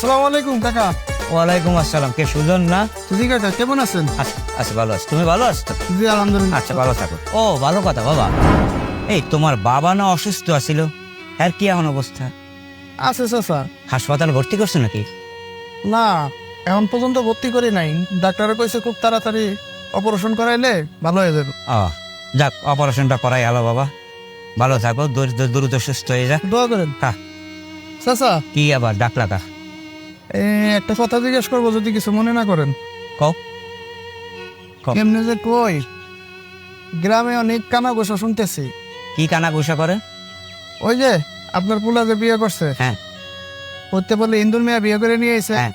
আসসালামু আলাইকুম কাকা। ওয়ালাইকুম আসসালাম কে সুজন না? জি কাকা কেমন আছেন? আচ্ছা আচ্ছা ভালো আছো। তুমি ভালো আছো জি আলহামদুলিল্লাহ। আচ্ছা ভালো থাকো। ও ভালো কথা বাবা। এই তোমার বাবা না অসুস্থ আছিল? আর কি এখন অবস্থা? আছে চাচা হাসপাতাল ভর্তি করছ নাকি? না এখন পর্যন্ত ভর্তি করি নাই। ডাক্তারে কইছে খুব তাড়াতাড়ি অপারেশন করাইলে ভালো হয়ে যাবে। ও যাক অপারেশনটা করাই আলো বাবা। ভালো থাকো দ্রুত সুস্থ হয়ে যাক দোয়া করেন। হ্যাঁ। চাচা কি আবার ডাকলা কা? এ, একটা কথা জিজ্ঞেস করব যদি কিছু মনে না করেন। কও। কও। এমনি যে কই গ্রামে অনেক কানা গোসা শুনতেছি। কি কানা গুসা করে? ওই যে আপনার পুলা যে বিয়ে করছে। হ্যাঁ। করতে বললে ইন্দুর মেয়া বিয়ে করে নিয়ে এসে হ্যাঁ।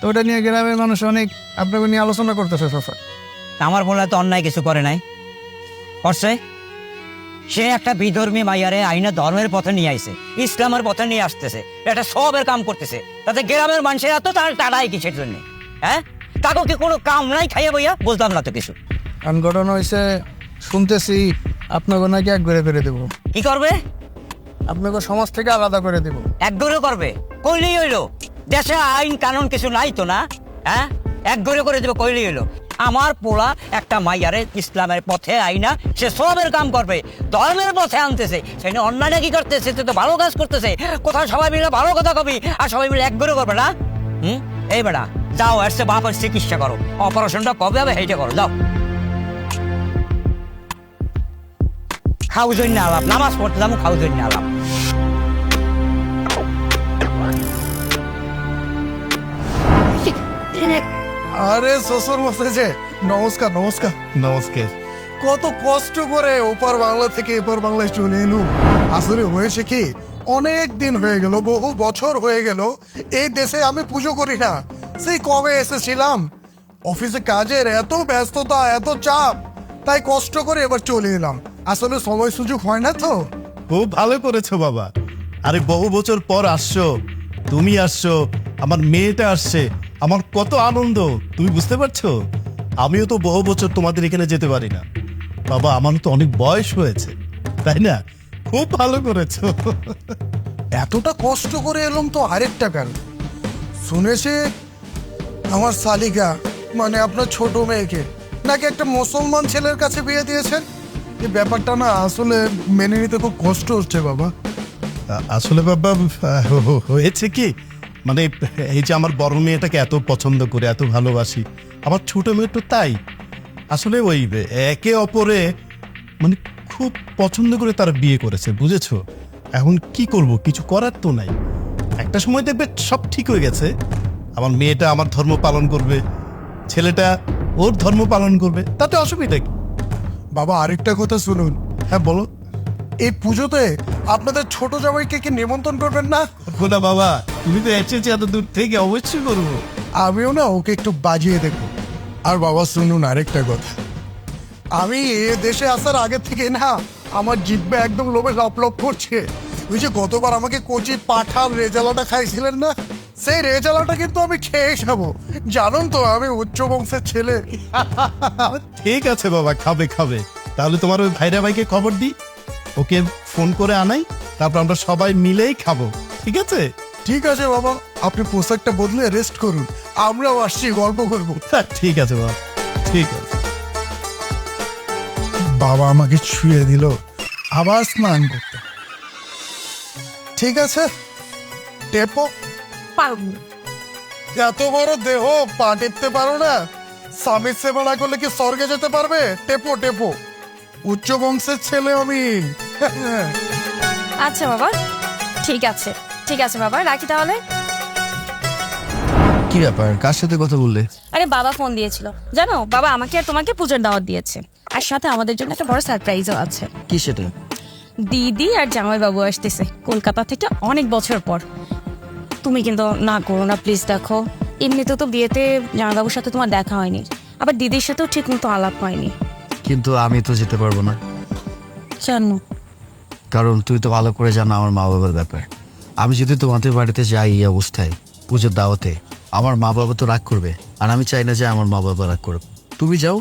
তো ওটা নিয়ে গ্রামের মানুষ অনেক আপনাকে নিয়ে আলোচনা করতেছে চাচা আমার বলে তো অন্যায় কিছু করে নাই। করছে? সে একটা বিধর্মী মাইয়ারে আইনা ধর্মের পথে নিয়ে আইছে ইসলামের পথে নিয়ে আসতেছে এটা সবের কাম করতেছে। তাতে গ্রামের মানুষের এত তার তাড়াই কিসের জন্য? হ্যাঁ? তাকে কি কোনো কাম নাই খাইয়া বইয়া? বুঝলাম না তো কিছু। ঘটনা হয়েছে শুনতেছি আপনাকে নাকি এক করে ফেলে দেবো। কি করবে? আপনাকে সমাজ থেকে আলাদা করে দেবো। এক গড়ে করবে? কইলেই হইল। দেশে আইন কানুন কিছু নাই তো না? হ্যাঁ? এক গড়ে করে দেবো কইলেই হইল। আমার পোলা একটা মাইয়ারে ইসলামের পথে আইনা, সে সবের কাম করবে, ধর্মের পথে আনতেছে। সে নিয়ে অন্যান্য কি করতেছে? সে তো ভালো কাজ করতেছে। কোথাও সবাই মিলে ভালো কথা কবি? আর সবাই মিলে এক গড়ে করবে না? হুম? এই বেড়া যাও, এসে বাপের চিকিৎসা করো। অপারেশনটা কবে হবে সেইটা করো, যাও। খাও জন্য আলাপ, নামাজ পড়তে যাব খাও জন্য আলাপ। আরে শ্বশুর মশাই যে নমস্কার নমস্কার। নমস্কার। কত কষ্ট করে ওপার বাংলা থেকে এপার বাংলায় চলে এলুম। আসলে হয়েছে কি অনেক দিন হয়ে গেল বহু বছর হয়ে গেল এই দেশে আমি পুজো করি না। সেই কবে এসেছিলাম? অফিসে কাজের এত ব্যস্ততা এত চাপ তাই কষ্ট করে এবার চলে এলাম। আসলে সময় সুযোগ হয় না তো? খুব ভালো করেছ বাবা। আরে বহু বছর পর আসছো তুমি আসছো আমার মেয়েটা আসছে আমার কত আনন্দ তুমি বুঝতে পারছ? আমিও তো বহু বছর তোমাদের এখানে যেতে পারি না। বাবা আমার তো অনেক বয়স হয়েছে তাই না? খুব ভালো করেছ। এতটা কষ্ট করে এলাম তো আরেকটা কেন শুনেছি আমার শালিকা মানে আপনার ছোট মেয়েকে নাকি একটা মুসলমান ছেলের কাছে বিয়ে দিয়েছেন? এই ব্যাপারটা না আসলে মেনে নিতে খুব কষ্ট হচ্ছে বাবা। আসলে বাবা হয়েছে কি? মানে এই যে আমার বড় মেয়েটাকে এত পছন্দ করে এত ভালোবাসি আমার ছোট মেয়ে তো তাই। আসলে ওই একে অপরে মানে খুব পছন্দ করে তারা বিয়ে করেছে বুঝেছ? এখন কি করব কিছু করার তো নাই। একটা সময় দেখবে সব ঠিক হয়ে গেছে। আমার মেয়েটা আমার ধর্ম পালন করবে ছেলেটা ওর ধর্ম পালন করবে তাতে অসুবিধা কি? বাবা আরেকটা কথা শুনুন। হ্যাঁ বলো। এই পুজোতে আপনাদের ছোট জামাইকে কি নিমন্ত্রণ করবেন না? খোদা বাবা তুমি তো এসেছি এত দূর থেকে অবশ্যই করব। আমিও না ওকে একটু বাজিয়ে দেখব। আর বাবা শুনুন আরেকটা কথা। আমি এ দেশে আসার আগে থেকে না আমার জিব্বে একদম লোভে লপ লপ করছে। ওই যে গতবার আমাকে কচি পাঠার রেজালাটা খাইছিলেন না সেই রেজালাটা কিন্তু আমি খেয়ে যাব জানুন তো আমি উচ্চ বংশের ছেলে। ঠিক আছে বাবা খাবে খাবে। তাহলে তোমার ওই ভাইরা ভাইকে খবর দিই। ওকে ফোন করে আনাই তারপর আমরা সবাই মিলেই খাব। ঠিক আছে? ঠিক আছে বাবা আপনি পোশাকটা বদলে রেস্ট করুন আমরাও আসছি গল্প করব। হ্যাঁ, ঠিক আছে বাবা ঠিক আছে। বাবা আমাকে ছুঁয়ে দিল আবার স্নান করতে। ঠিক আছে? টেপো। পারব। এত বড় দেহ পা টেপতে পারো না। স্বামীর সেবা না করলে কি স্বর্গে যেতে পারবে? টেপো টেপো। উচ্চ বংশের ছেলে আমি। আচ্ছা বাবা। ঠিক আছে। ঠিক আছে বাবা। রাখি তাহলে। কি ব্যাপার? কার সাথে কথা বললে? আরে বাবা ফোন দিয়েছিল। জানো বাবা আমাকে আর তোমাকে পুজোর দাওয়াত দিয়েছে। আর সাথে আমাদের জন্য একটা বড় সারপ্রাইজও আছে। কি সেটা? দিদি আর জামাই বাবু আসতেছে কলকাতা থেকে অনেক বছর পর। তুমি কিন্তু না করো না প্লিজ দেখো। এমনিতে তো বিয়েতে জামাইবাবুর সাথে তোমার দেখা হয়নি। আবার দিদির সাথেও ঠিক মতো আলাপ হয়নি। কিন্তু আমি তো যেতে পারব না। জানো কারণ তুই তো ভালো করে জানো আমার মা বাবার ব্যাপার। আমি যদি তোমাদের বাড়িতে যাই এই অবস্থায়, পুজোর দাওয়াতে, আমার মা বাবা তো রাগ করবে, আর আমি চাই না যে আমার মা বাবা রাগ করবে তুমি যাও,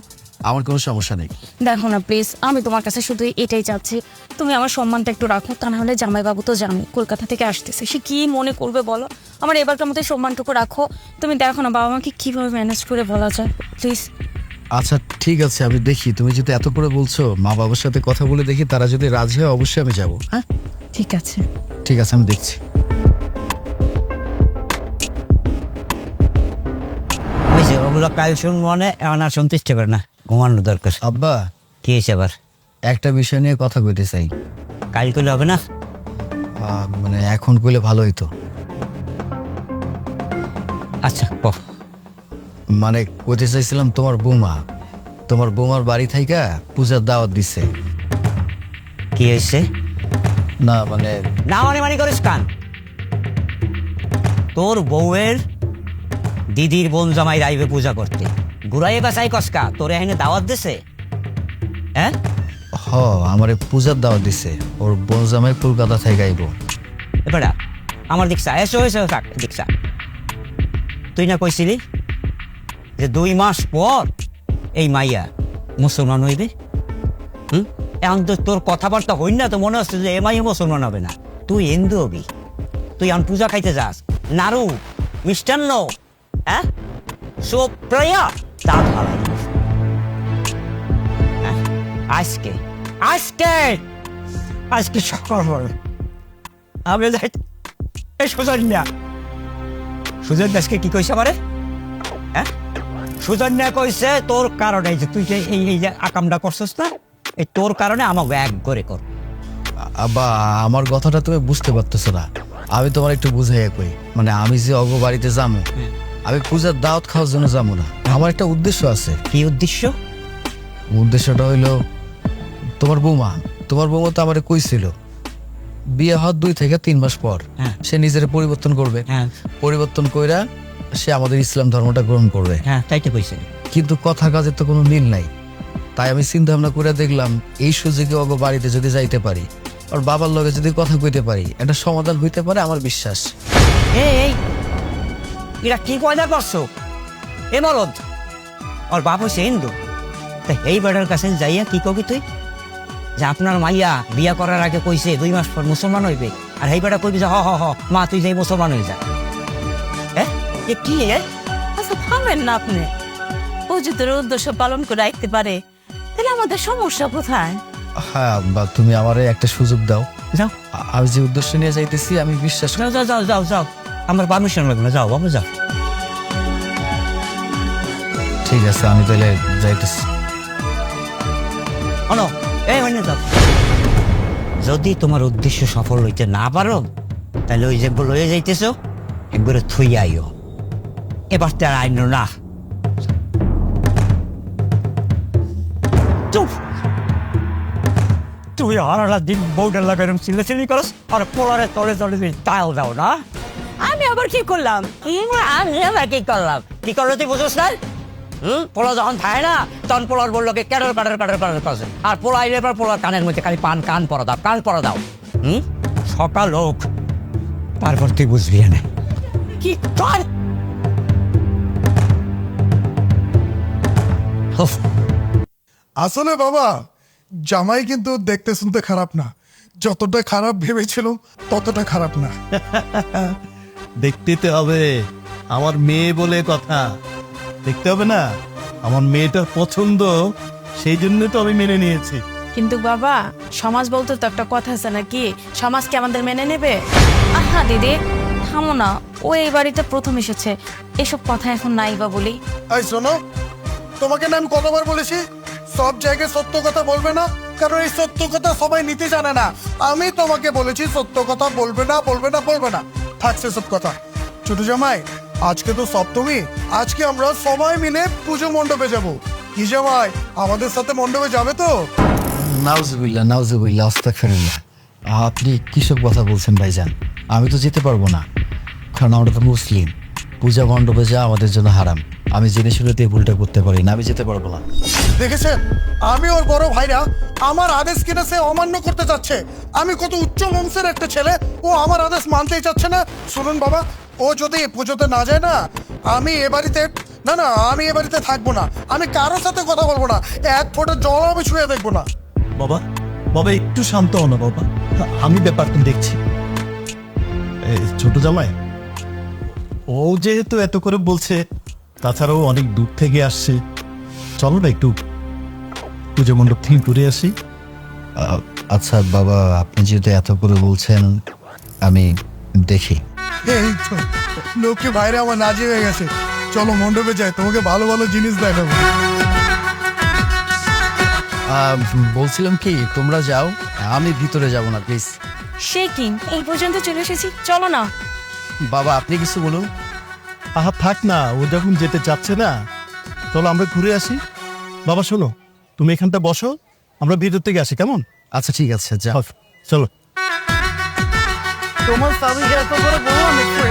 আমার কোনো সমস্যা নেই। দেখো না প্লিজ আমি তোমার কাছে শুধু এটাই চাচ্ছি। তুমি আমার সম্মানটা একটু রাখো, তা না হলে জামাইবাবু তো জানো, কলকাতা থেকে আসতেছে। সে কি মনে করবে বলো? আমার এবারকার মতো সম্মানটুকু রাখো। তুমি দেখো না বাবা মাকে কীভাবে ম্যানেজ করে বলা যায় প্লিজ আচ্ছা ঠিক আছে আমি দেখি। তুমি যদি এত করে বলছো মা বাবার সাথে কথা বলে দেখি তারা যদি রাজি হয় অবশ্যই আমি যাব হ্যাঁ? ঠিক আছে। ঠিক আছে আমি দেখছি। ওই যে ওগুলো কাল শুনব মানে এখন আর শুনতে ইচ্ছে করে না ঘুমানো দরকার। আব্বা। কি হয়েছে আবার? একটা বিষয় নিয়ে কথা কইতে চাই। কাল করলে হবে না? আহ, মানে এখন কইলে ভালো হইতো আচ্ছা ক মানে কইতে চাইছিলাম তোমার বৌমা। তোমার বৌমার বাড়ি থাইকা পূজার দাওয়াত দিছে। কি হয়েছে না মানে না মানে মানে করিস কান? তোর বউয়ের দিদির বোন জামাই রাইবে পূজা করতে। ঘুরাই বাসাই কসকা তোর এখানে দাওয়াত দিছে? হ্যাঁ? হ আমারে পূজার দাওয়াত দিছে। ওর বোন জামাই কলকাতা থেকে আইব। এবারা আমার দীক্ষা এসো এসো থাক দীক্ষা তুই না কইছিলি? যে দুই মাস পর এই মাইয়া মুসলমান হইবে? হুম? এখন তো তোর কথাবার্তা হই না তো মনে হচ্ছে যে এ মাইয়া মুসলমান হবে না। তুই হিন্দু হবি। তুই এখন পূজা খাইতে যাস। নাড়ু মিষ্টান্ন হ্যাঁ? সব প্রায়া তা ভালো হ্যাঁ? আজকে আজকে আজকে সকাল হবে আমি যাই, এই সুজন্যা সুজন্যা আজকে কি কইছে আমারে? হ্যাঁ? সুজন্যা কইছে তোর কারণে যে তুই যে এই এই যে আকামটা করছিস না এই তোর কারণে আমাকে এক করে কর। আব্বা আমার কথাটা তুমি বুঝতে পারতেছো না। আমি তোমার একটু বুঝাইয়া কই। মানে আমি যে অগ বাড়িতে যাব আমি পূজার দাওয়াত খাওয়ার জন্য যাব না। আমার একটা উদ্দেশ্য আছে। কি উদ্দেশ্য? উদ্দেশ্যটা হইল তোমার বৌমা তোমার বৌমা তো আমার কইছিল বিয়ে হওয়ার দুই থেকে তিন মাস পর হ্যাঁ। সে নিজের পরিবর্তন করবে। হ্যাঁ। পরিবর্তন কইরা সে আমাদের ইসলাম ধর্মটা গ্রহণ করবে। হ্যাঁ তাই তো কইছে। কিন্তু কথা কাজের তো কোনো মিল নাই। তাই আমি চিন্তা ভাবনা করে দেখলাম এই সুযোগে অগ বাড়িতে যদি যাইতে পারি আর বাবার লগে যদি কথা কইতে পারি একটা সমাধান হইতে পারে আমার বিশ্বাস। এই এরা কি পয়দা করছ? এ মরদ ওর বাপ হচ্ছে হিন্দু। তা এই বেটার কাছে যাইয়া কি কবি তুই? যে আপনার মাইয়া বিয়া করার আগে কইছে দুই মাস পর মুসলমান হইবে। আর এই বেটা কইবি যে হ হ হ মা তুই যাই মুসলমান হয়ে যা। হ্যাঁ এ কি এ আচ্ছা থামেন না আপনি। ও যদি ওর উদ্দেশ্য পালন করে রাখতে পারে তাহলে আমাদের সমস্যা কোথায়? হ্যাঁ বা তুমি আমারে একটা সুযোগ দাও। যাও। আমি যে উদ্দেশ্য নিয়ে যাইতেছি আমি বিশ্বাস যাও যাও যাও যাও যাও। আমার পারমিশন লাগবে না যাও বাবা যাও। ঠিক আছে আমি তাহলে যাইতেছি। অনো এই মানে যাও যদি তোমার উদ্দেশ্য সফল হইতে না পারো তাহলে ওই যে লয়ে যাইতেছো একবারে থুই আইও। এবার তো আইন না তুই আড়ালা দিন বউডার লাগাই চিল্লা চিল্লি করস আর পোলারে তলে তলে তুই তাল দাও না আমি আবার কি করলাম আমি আবার কি করলাম কি করল তুই বুঝোস না হুম পোলা যখন থাকে না তখন পোলার বলল কি ক্যাডর কাটার কাটার কাটার করছে আর পোলা আইলে এবার পোলার কানের মধ্যে খালি পান কান পরা দাও কান পরা দাও হুম সকাল হোক তারপর তুই বুঝবি না কি কর আসলে বাবা জামাই কিন্তু দেখতে শুনতে খারাপ না। যতটা খারাপ ভেবেছিলাম ততটা খারাপ না। দেখতে হবে। আমার মেয়ে বলে কথা। দেখতে হবে না? আমার মেয়েটার পছন্দ সেই জন্য তো আমি মেনে নিয়েছি। কিন্তু বাবা সমাজ বলতে তো একটা কথা আছে নাকি? সমাজ কি আমাদের মেনে নেবে? আহা দিদি থামো না। ও এই বাড়িতে প্রথম এসেছে। এসব কথা এখন নাই বা বলি। এই শোনো তোমাকে না আমি কতবার বলেছি? সব জায়গায় সত্য কথা বলবে না। কারণ এই সত্য কথা সবাই নিতে জানে না। আমি তোমাকে বলেছি, সত্য কথা বলবে না বলবে না বলবে না। থাকছে সব কথা। ছোট জামাই, আজকে তো সপ্তমী। আজকে আমরা সবাই মিলে পুজো মণ্ডপে যাব। কি জামাই, আমাদের সাথে মণ্ডপে যাবে তো? নাউজুবিল্লাহ নাউজুবিল্লাহ, আস্তাগফিরুল্লাহ। আপনি কিসব কথা বলছেন ভাইজান। আমি তো যেতে পারব না। কারণ আমরা তো মুসলিম। পূজা মণ্ডপে যা আমাদের জন্য হারাম। আমি জেনে শুনে তো এই ভুলটা করতে পারি না আমি যেতে পারব না। দেখেছেন? আমি ওর বড় ভাইরা আমার আদেশ কিনা সে অমান্য করতে চাচ্ছে আমি কত উচ্চ বংশের একটা ছেলে ও আমার আদেশ মানতেই চাচ্ছে না। শুনুন বাবা ও যদি পুজোতে না যায় না আমি এ বাড়িতে না না আমি এ বাড়িতে থাকব না। আমি কারোর সাথে কথা বলব না। এক ফোঁটা জল আমি ছুঁয়ে দেখব না। বাবা বাবা একটু শান্ত হও না বাবা। আমি ব্যাপারটা দেখছি। ছোট জামাই ও যেহেতু এত করে বলছে তাছাড়াও অনেক দূর থেকে আসছে। চলো না একটু পুজো মণ্ডপ থেকে ঘুরে আসি। আচ্ছা বাবা আপনি যেহেতু এত করে বলছেন আমি দেখি। এই তো লোককে বাইরে আমার নাজি হয়ে গেছে। চলো মণ্ডপে যাই তোমাকে ভালো ভালো জিনিস দেখাবো। বলছিলাম কি তোমরা যাও আমি ভিতরে যাব না প্লিজ। সে কি? এই পর্যন্ত চলে এসেছি চলো না। বাবা আপনি কিছু বলুন। আহা থাক না ও যখন যেতে চাচ্ছে না চলো আমরা ঘুরে আসি। বাবা শোনো তুমি এখানটা বসো আমরা ভিতর থেকে আসি কেমন? আচ্ছা ঠিক আছে যাও চলো। তোমার স্বামীকে এত করে বলো আমি একটু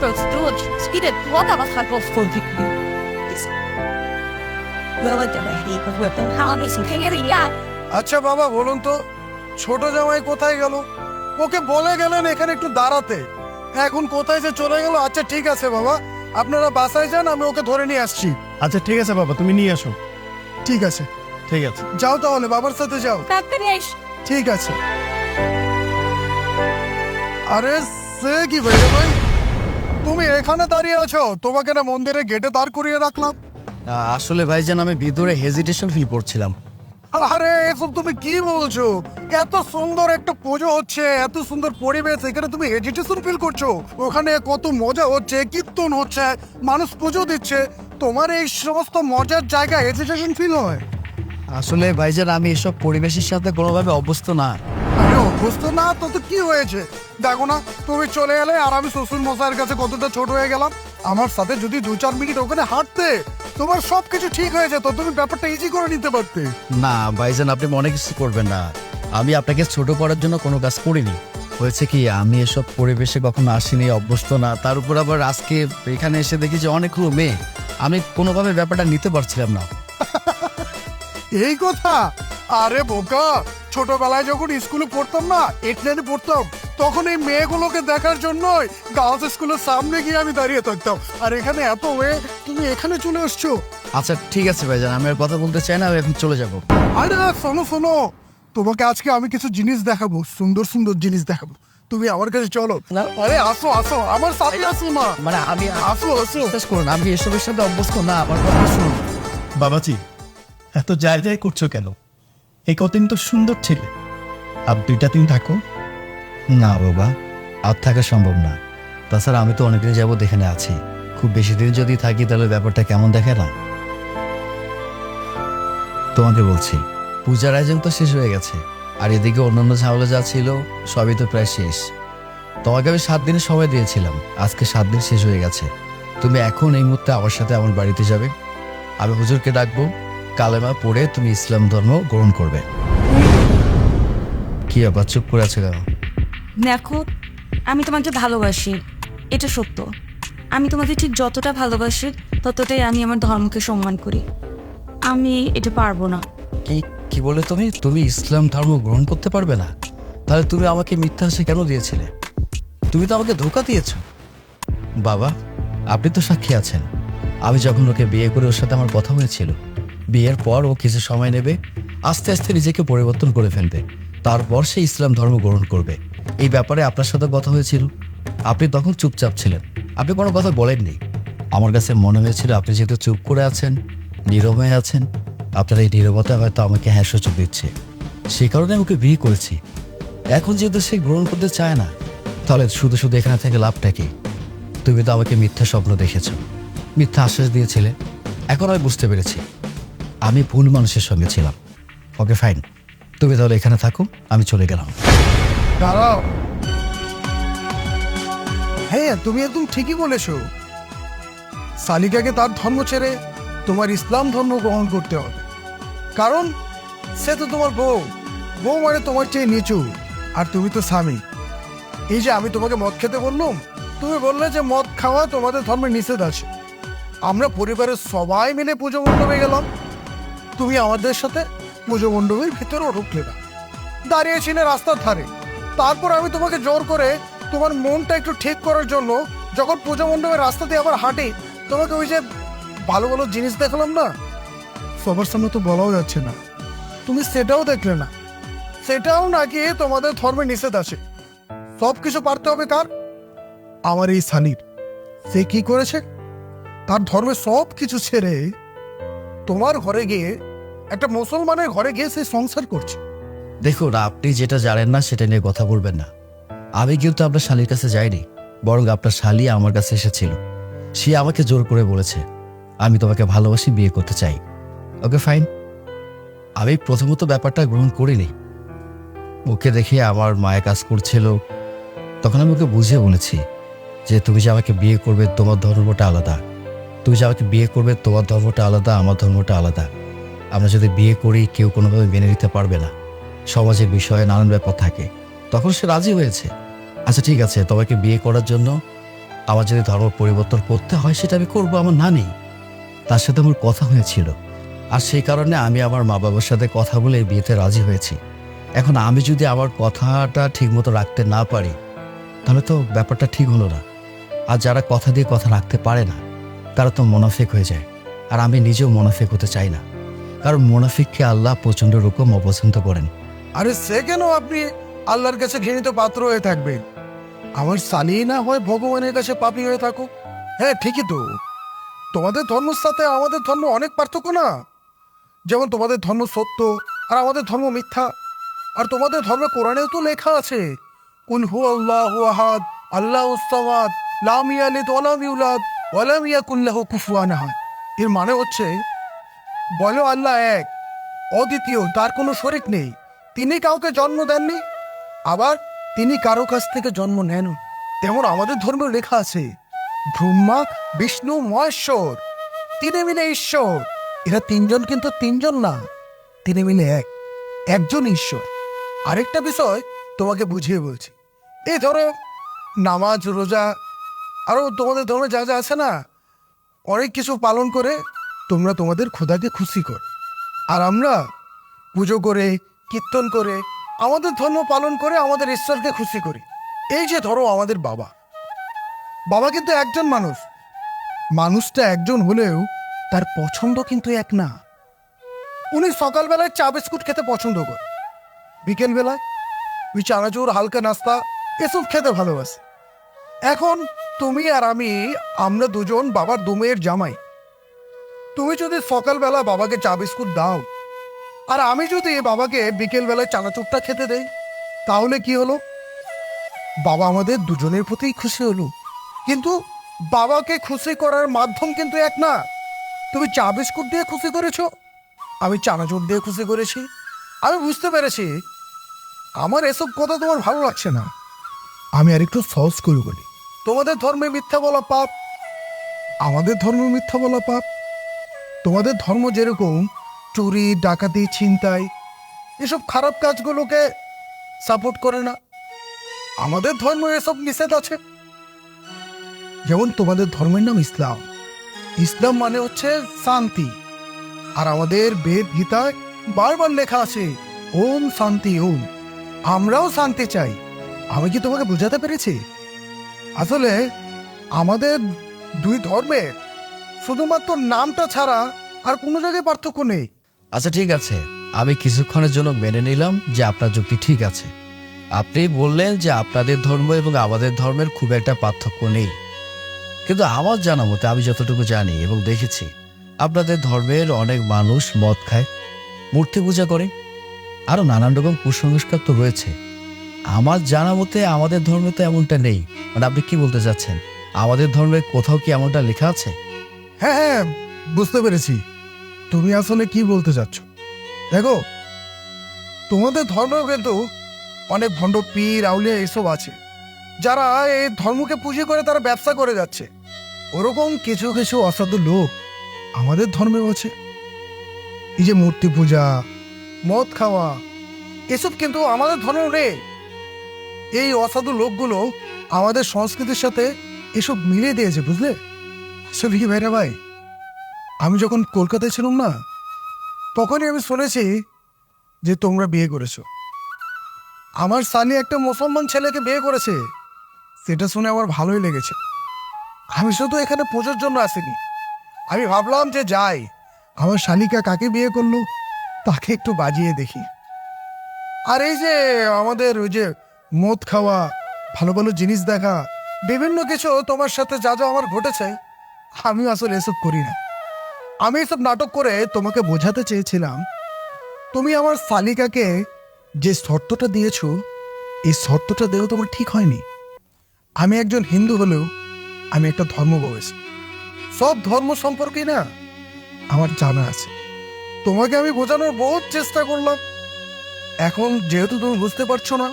এলো একটু বেঁচে আসলে কি হবে আচ্ছা বাবা বলুন তো ছোট জামাই কোথায় গেল ওকে বলে গেলেন এখানে একটু দাঁড়াতে এখন কোথায় যে চলে গেল আচ্ছা ঠিক আছে বাবা আপনারা বাসায় যান আমি ওকে ধরে নিয়ে আসছি আচ্ছা ঠিক আছে বাবা তুমি নিয়ে আসো ঠিক আছে ঠিক আছে যাও তাহলে বাবার সাথে যাও ঠিক আছে আরে সে কি ভাই ভাই তুমি এখানে দাঁড়িয়ে আছো? তোমাকে না মন্দিরে গেটে দাঁড় করিয়ে রাখলাম। আসলে ভাইজান আমি ভিতরে হেজিটেশন ফিল করছিলাম। আরে এসব তুমি কি বলছো? এত সুন্দর একটা পুজো হচ্ছে এত সুন্দর পরিবেশ এখানে তুমি হেজিটেশন ফিল করছ? ওখানে কত মজা হচ্ছে কীর্তন হচ্ছে মানুষ পুজো দিচ্ছে। তোমার এই সমস্ত মজার জায়গায় হেজিটেশন ফিল হয়। আসলে ভাইজান আমি এসব পরিবেশের সাথে কোনোভাবে অভ্যস্ত না। অভ্যস্ত না তো তো কি হয়েছে? দেখো না তুমি চলে এলে আর আমি শ্বশুর মশাইয়ের কাছে কতটা ছোট হয়ে গেলাম। আমার সাথে যদি দু চার মিনিট ওখানে হাঁটতে তোমার সব কিছু ঠিক হয়ে যেত তুমি ব্যাপারটা ইজি করে নিতে পারতে। না ভাইজান আপনি মনে কিছু করবেন না। আমি আপনাকে ছোট করার জন্য কোনো কাজ করিনি। হয়েছে কি আমি এসব পরিবেশে কখনো আসিনি অভ্যস্ত না। তার উপর আবার আজকে এখানে এসে দেখি যে অনেকগুলো মেয়ে। আমি কোনোভাবে ব্যাপারটা নিতে পারছিলাম না। এই কথা? আরে বোকা! ছোটবেলায় যখন স্কুলে পড়তাম না এখানে পড়তাম তখন এই মেয়েগুলোকে দেখার জন্যই গার্লস স্কুলের সামনে গিয়ে আমি দাঁড়িয়ে থাকতাম। আর এখানে এত মেয়ে তুমি এখানে চলে আসছো? আচ্ছা ঠিক আছে ভাইজান আমি আর কথা বলতে চাই না আমি এখন চলে যাব। আরে শোনো শোনো তোমাকে আজকে আমি কিছু জিনিস দেখাবো সুন্দর সুন্দর জিনিস দেখাবো। তুমি আমার কাছে চলো। আরে আসো আসো আমার সাথে আসো মা। মানে আমি আসো আসো। বিশ্বাস করুন আমি এসবের সাথে অভ্যস্ত না আমার কথা শুনুন। বাবাজি এত যায় যায় করছ কেন? এই কদিন তো সুন্দর ছিলে। আর দুইটা দিন থাকো। না বাবা, আর থাকা সম্ভব না। তাছাড়া আমি তো অনেকদিন যাব এখানে আছি। খুব বেশি দিন যদি থাকি তাহলে ব্যাপারটা কেমন দেখে না? তোমাকে বলছি, পূজার আয়োজন তো শেষ হয়ে গেছে। আর এদিকে অন্যান্য ঝামেলা যা ছিল, সবই তো প্রায় শেষ। তোমাকে আমি সাত দিনের সময় দিয়েছিলাম। আজকে সাত দিন শেষ হয়ে গেছে। তুমি এখন এই মুহূর্তে আমার সাথে আমার বাড়িতে যাবে। আমি হুজুরকে ডাকবো। কালেমা পড়ে তুমি ইসলাম ধর্ম গ্রহণ করবে। কি ব্যাপার? চুপ করে আছে কেন? দেখো আমি তোমাকে ভালোবাসি এটা সত্য। আমি তোমাকে ঠিক যতটা ভালোবাসি ততটাই আমি আমার ধর্মকে সম্মান করি। আমি এটা পারব না। কি কি বলে তুমি? তুমি ইসলাম ধর্ম গ্রহণ করতে পারবে না। তাহলে তুমি আমাকে মিথ্যা হাসি কেন দিয়েছিলে? তুমি তো আমাকে ধোকা দিয়েছ। বাবা আপনি তো সাক্ষী আছেন। আমি যখন ওকে বিয়ে করে ওর সাথে আমার কথা হয়েছিল বিয়ের পর ও কিছু সময় নেবে, আস্তে আস্তে নিজেকে পরিবর্তন করে ফেলবে। তারপর সে ইসলাম ধর্ম গ্রহণ করবে। এই ব্যাপারে আপনার সাথে কথা হয়েছিল? আপনি তখন চুপচাপ ছিলেন। আপনি কোনো কথা বলেননি। আমার কাছে মনে হয়েছিল আপনি যেহেতু চুপ করে আছেন, নীরব হয়ে আছেন, আপনার এই নীরবতা হয়তো আমাকে হ্যাঁ হ্যাসচুপ দিচ্ছে। সেই কারণে ওকে বিয়ে করেছি। এখন যেহেতু সে গ্রহণ করতে চায় না, তাহলে শুধু শুধু এখানে থেকে লাভটা কি? তুমি তো আমাকে মিথ্যা স্বপ্ন দেখেছ। মিথ্যা আশ্বাস দিয়েছিলে। এখন আমি বুঝতে পেরেছি। আমি ভুল মানুষের সঙ্গে ছিলাম। ওকে ফাইন তুমি তাহলে এখানে থাকো, আমি চলে গেলাম। দাঁড়াও। হ্যাঁ তুমি একদম ঠিকই বলেছ। সালিকাকে তার ধর্ম ছেড়ে তোমার ইসলাম ধর্ম গ্রহণ করতে হবে। কারণ সে তো তোমার বউ। বউ মানে তোমার চেয়ে নিচু, আর তুমি তো স্বামী। এই যে আমি তোমাকে মদ খেতে বললাম, তুমি বললে যে মদ খাওয়া তোমাদের ধর্মে নিষেধ আছে। আমরা পরিবারের সবাই মিলে পুজো মণ্ডপে গেলাম। তুমি আমাদের সাথে পুজো মণ্ডপের ভিতরেও ঢুকলে না দাঁড়িয়েছিলে রাস্তার ধারে। তারপর আমি তোমাকে জোর করে তোমার মনটা একটু ঠিক করার জন্য যখন পুজো মণ্ডপের রাস্তা দিয়ে আবার হাঁটি, তোমাকে ওই যে ভালো ভালো জিনিস দেখলাম না? সবার সামনে তো বলাও যাচ্ছে না। তুমি সেটাও দেখলে না। সেটাও নাকি তোমাদের ধর্মে নিষেধ আছে। সব কিছু পারতে হবে কার? আমার এই সানির। সে কি করেছে? তার ধর্মের সব কিছু ছেড়ে তোমার ঘরে গিয়ে একটা মুসলমানের ঘরে গিয়ে সে সংসার করছে। দেখুন, আপনি যেটা জানেন না, সেটা নিয়ে কথা বলবেন না। আমি কিন্তু আপনার শালির কাছে যাইনি, বরং আপনার শালি আমার কাছে এসেছিল। সে আমাকে জোর করে বলেছে, আমি তোমাকে ভালোবাসি, বিয়ে করতে চাই। Okay, fine. আমি প্রথমত ব্যাপারটা গ্রহণ করিনি। ওকে দেখে আমার মায়ের কাজ করছিল। তখন আমি ওকে বুঝিয়ে বলেছি যে, তুমি যে আমাকে বিয়ে করবে, তোমার ধর্মটা আলাদা। তুমি যে আমাকে বিয়ে করবে, তোমার ধর্মটা আলাদা, আমার ধর্মটা আলাদা। আমরা যদি বিয়ে করি, কেউ কোনোভাবে মেনে নিতে পারবে না। সমাজের বিষয়ে নানান ব্যাপার থাকে। তখন সে রাজি হয়েছে। আচ্ছা ঠিক আছে, তোমাকে বিয়ে করার জন্য আমার যদি ধর্ম পরিবর্তন করতে হয়, সেটা আমি করব, আমার না নেই। তার সাথে আমার কথা হয়েছিল। আর সেই কারণে আমি আমার মা বাবার সাথে কথা বলে বিয়েতে রাজি হয়েছি। এখন আমি যদি আমার কথাটা ঠিকমতো রাখতে না পারি, তাহলে তো ব্যাপারটা ঠিক হলো না। আর যারা কথা দিয়ে কথা রাখতে পারে না, তারা তো মোনাফেক হয়ে যায়। আর আমি নিজেও মোনাফেক হতে চাই না। কারণ মোনাফিককে আল্লাহ প্রচণ্ড রকম অপছন্দ করেন। আরে সে কেন আপনি আল্লাহর কাছে ঘৃণিত পাত্র হয়ে থাকবেন? আমার সালি না হয় ভগবানের কাছে পাপি হয়ে থাকো হ্যাঁ ঠিকই তো। তোমাদের ধর্মের সাথে আমাদের ধর্ম অনেক পার্থক্য না? যেমন তোমাদের ধর্ম সত্য আর আমাদের ধর্ম মিথ্যা। আর তোমাদের ধর্মে কোরআনেও তো লেখা আছে, কুল হু আল্লাহু আহাদ, আল্লাহ উস্তামাদ লাম ইয়ালিদ ওয়ালাম ইউলাদ ওয়ালাম ইয়াকুল্লাহু এর মানে হচ্ছে বলো আল্লাহ এক। অদ্বিতীয়, তার কোনো শরিক নেই। তিনি কাউকে জন্ম দেননি? আবার তিনি কারও কাছ থেকে জন্ম নেন। তেমন আমাদের ধর্মে লেখা আছে, ব্রহ্মা, বিষ্ণু, মহেশ্বর। তিনি মিলে ঈশ্বর। এরা তিনজন কিন্তু তিনজন না। তিনি মিলে এক, একজন ঈশ্বর। আরেকটা বিষয় তোমাকে বুঝিয়ে বলছি। এই ধরো, নামাজ, রোজা আরও তোমাদের ধর্মে যা যা আছে না, অনেক কিছু পালন করে তোমরা তোমাদের খোদাকে খুশি কর। আর আমরা পুজো করে, কীর্তন করে, আমাদের ধর্ম পালন করে আমাদের ঈশ্বরকে খুশি করি। এই যে ধরো আমাদের বাবা। বাবা কিন্তু একজন মানুষ। মানুষটা একজন হলেও তার পছন্দ কিন্তু এক না। উনি সকালবেলায় চা বিস্কুট খেতে পছন্দ করে বিকেলবেলায় ওই চানাচুর, হালকা নাস্তা, এসব খেতে ভালোবাসে। এখন তুমি আর আমি, আমরা দুজন বাবার দু মেয়ের জামাই। তুমি যদি সকালবেলা বাবাকে চা বিস্কুট দাও, আর আমি যদি বাবাকে বিকেলবেলায় চানাচুরটা খেতে দেই, তাহলে কি হলো? বাবা আমাদের দুজনের প্রতিই খুশি হলো। কিন্তু বাবাকে খুশি করার মাধ্যম কিন্তু এক না। তুমি চা বিস্কুট দিয়ে খুশি করেছ? আমি চানাচুর দিয়ে খুশি করেছি। আমি বুঝতে পেরেছি। আমার এসব কথা তোমার ভালো লাগছে না। আমি আর একটু সহজ করে বলি। তোমাদের ধর্মে মিথ্যা বলা পাপ। আমাদের ধর্মে মিথ্যা বলা পাপ। তোমাদের ধর্ম যেরকম, চুরি, ডাকাতি, ছিনতাই, এসব খারাপ কাজগুলোকে সাপোর্ট করে না। আমাদের ধর্ম এসব নিষেধ আছে। যেমন তোমাদের ধর্মের নাম ইসলাম। ইসলাম মানে হচ্ছে শান্তি। আর আমাদের বেদ গীতায় বারবার লেখা আছে, ওম শান্তি, ওম। আমরাও শান্তি চাই। আমি কি তোমাকে বোঝাতে পেরেছি? আসলে আমাদের দুই ধর্মের শুধুমাত্র নামটা ছাড়া আর কোনো জায়গায় পার্থক্য নেই। আচ্ছা ঠিক আছে। আমি কিছুক্ষণের জন্য মেনে নিলাম যে আপনার যুক্তি ঠিক আছে। আপনি বললেন যে আপনাদের ধর্ম এবং আমাদের ধর্মের খুব একটা পার্থক্য নেই। কিন্তু আমার জানা মতে আমি যতটুকু জানি এবং দেখেছি, আপনাদের ধর্মের অনেক মানুষ মদ খায়, মূর্তি পূজা করে আরও নানান রকম কুসংস্কার তো রয়েছে। আমার জানা মতে আমাদের ধর্মে তো এমনটা নেই। মানে আপনি কি বলতে চাচ্ছেন? আমাদের ধর্মে কোথাও কি এমনটা লেখা আছে? হ্যাঁ হ্যাঁ বুঝতে পেরেছি। তুমি আসলে কি বলতে চাচ্ছ? দেখো, তোমাদের ধর্ম কিন্তু অনেক ভণ্ড পীর, আউলিয়া এসব আছে। যারা এই ধর্মকে পুঁজি করে তারা ব্যবসা করে যাচ্ছে। ওরকম কিছু কিছু অসাধু লোক আমাদের ধর্মেও আছে। এই যে মূর্তি পূজা, মদ খাওয়া, এসব কিন্তু আমাদের ধর্ম নেই। এই অসাধু লোকগুলো আমাদের সংস্কৃতির সাথে এসব মিলিয়ে দিয়েছে, বুঝলে? আসলে কি ভাইরা ভাই? আমি যখন কলকাতায় ছিলাম না, তখনই আমি শুনেছি যে তোমরা বিয়ে করেছ। আমার সানি একটা মুসলমান ছেলেকে বিয়ে করেছে, সেটা শুনে আমার ভালোই লেগেছে। আমি শুধু এখানে পুজোর জন্য আসিনি। আমি ভাবলাম যে যাই, আমার শালিকা কাকে বিয়ে করল, তাকে একটু বাজিয়ে দেখি। আর এই যে আমাদের ওই যে মদ খাওয়া, ভালো ভালো জিনিস দেখা, বিভিন্ন কিছু তোমার সাথে যা যা আমার ঘটেছে আমি আসলে এসব করি না। আমি এসব নাটক করে তোমাকে বোঝাতে চেয়েছিলাম। তুমি আমার শালিকাকে যে শর্তটা দিয়েছ, এই শর্তটা দেওয়া তোমার ঠিক হয়নি। আমি একজন হিন্দু হলেও আমি একটা ধর্ম বলেছি সব ধর্ম সম্পর্কে না, আমার জানা আছে। তোমাকে আমি বোঝানোর বহুত চেষ্টা করলাম। এখন যেহেতু তুমি বুঝতে পারছ না,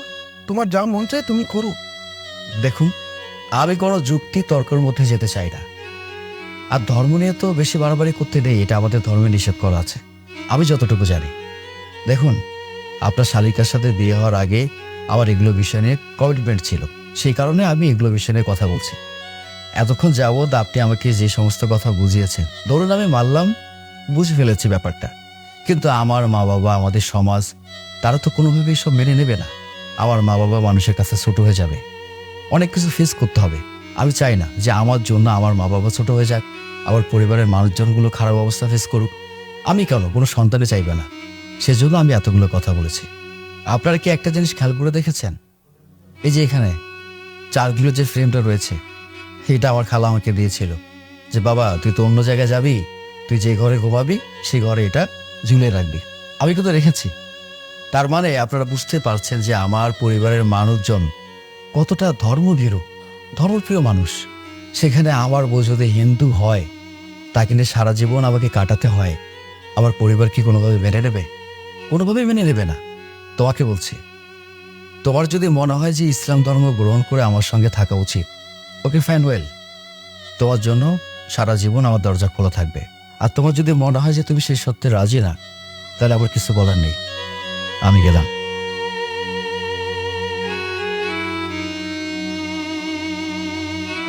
তোমার যা মন চায় তুমি করো। দেখুন, আমি কোনো যুক্তি তর্কের মধ্যে যেতে চাই না। আর ধর্ম নিয়ে তো বেশি বাড়াবাড়ি করতে নেই, এটা আমাদের ধর্মে নিষেধ করা আছে। আমি যতটুকু জানি। দেখুন, আপনার শালিকার সাথে বিয়ে হওয়ার আগে আমার এগুলো বিষয় নিয়ে কমিটমেন্ট ছিল। সেই কারণে আমি এগুলো বিষয় নিয়ে কথা বলছি। এতক্ষণ যাবৎ আপনি আমাকে যে সমস্ত কথা বুঝিয়েছেন, ধরুন আমি মানলাম, বুঝে ফেলেছি ব্যাপারটা। কিন্তু আমার মা বাবা আমাদের সমাজ, তারা তো কোনোভাবেই সব মেনে নেবে না। আমার মা বাবা মানুষের কাছে ছোট হয়ে যাবে। অনেক কিছু ফেস করতে হবে। আমি চাই না যে আমার জন্য আমার মা বাবা ছোট হয়ে যাক, আমার পরিবারের মানুষজনগুলো খারাপ অবস্থা ফেস করুক। আমি কেন? কোনো সন্তানে চাইবে না। সেজন্য আমি এতগুলো কথা বলেছি। আপনারা কি একটা জিনিস খেয়াল করে দেখেছেন? এই যে এখানে চারগুলো যে ফ্রেমটা রয়েছে, এটা আমার খালা আমাকে দিয়েছিল যে, বাবা, তুই তো অন্য জায়গায় যাবি, তুই যে ঘরে ঘুমাবি, সেই ঘরে এটা ঝুলে রাখবি। আমি কিন্তু রেখেছি। তার মানে আপনারা বুঝতে পারছেন যে আমার পরিবারের মানুষজন কতটা ধর্মভীরু। ধর্মপ্রিয় মানুষ, সেখানে আমার যদি হিন্দু হয়, তাকে নিয়ে সারা জীবন আমাকে কাটাতে হয়, আমার পরিবার কি কোনোভাবে মেনে নেবে? কোনোভাবেই মেনে নেবে না। তোমাকে বলছি, তোমার যদি মনে হয় যে ইসলাম ধর্ম গ্রহণ করে আমার সঙ্গে থাকা উচিত, ওকে ফাইন ওয়েল তোমার জন্য সারা জীবন আমার দরজা খোলা থাকবে। আর তোমার যদি মনে হয় যে তুমি সেই সত্যে রাজি না, তাহলে আবার কিছু বলার নেই। আমি গেলাম।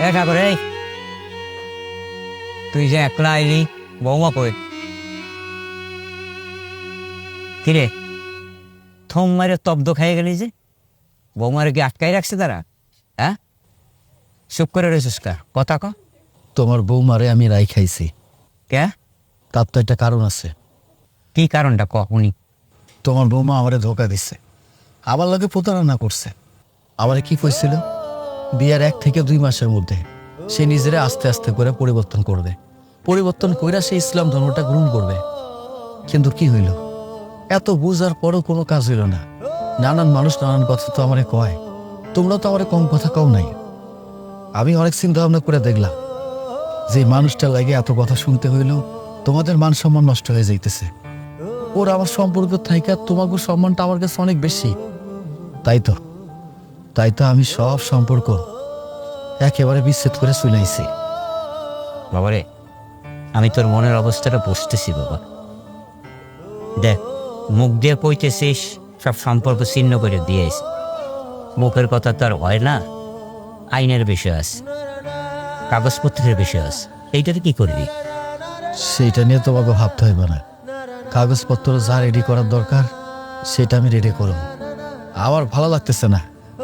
এ ঠাকুর এই। তুই যে একলা আইলি বৌমা কই? কিরে থম মারে তব্দ খাইয়ে গেলি যে। বৌমারে কি আটকাই রাখছে তারা? হ্যাঁ? চুপ করে রয়েছিস কা? কথা ক। তোমার বৌমারে আমি রাই খাইছি। কে? তার তো একটা কারণ আছে। কি কারণটা ক উনি তোমার বৌমা আমারে ধোকা দিচ্ছে আমার লগে প্রতারণা করছে। আবার কি কইছিল? বিয়ার এক থেকে দুই মাসের মধ্যে সে নিজেরা আস্তে আস্তে করে পরিবর্তন করবে। পরিবর্তন কইরা সে ইসলাম ধর্মটা গ্রহণ করবে। কিন্তু কি হইল? এত বুঝার পরও কোনো কাজ হইল না। নানান মানুষ নানান কথা তো আমারে কয়। তোমরা তো আমার কম কথা কও নাই। আমি অনেক চিন্তা ভাবনা করে দেখলাম যে মানুষটা লাগে এত কথা শুনতে হইল, তোমাদের মান সম্মান নষ্ট হয়ে যাইতেছে। ওর আমার সম্পর্ক থাইকা তোমাকে সম্মানটা আমার কাছে অনেক বেশি। তাই তো? তাই তো আমি সব সম্পর্ক একেবারে বিচ্ছেদ করে চলাইছি। বাবারে আমি তোর মনের অবস্থাটা বুঝতেছি বাবা। দেখ মুখ দিয়ে কইতেছিস সব সম্পর্ক ছিন্ন করে দিয়েছ। মুখের কথা তো আর হয় না আইনের বিষয় আছে কাগজপত্রের বিষয় আছে। এইটাতে কি করবি? সেইটা নিয়ে তোমাকে ভাবতে হইবে না। কাগজপত্র যা রেডি করার দরকার সেটা আমি রেডি করব। আমার ভালো লাগতেছে না।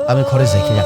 আমি ঘরে যাই কিনা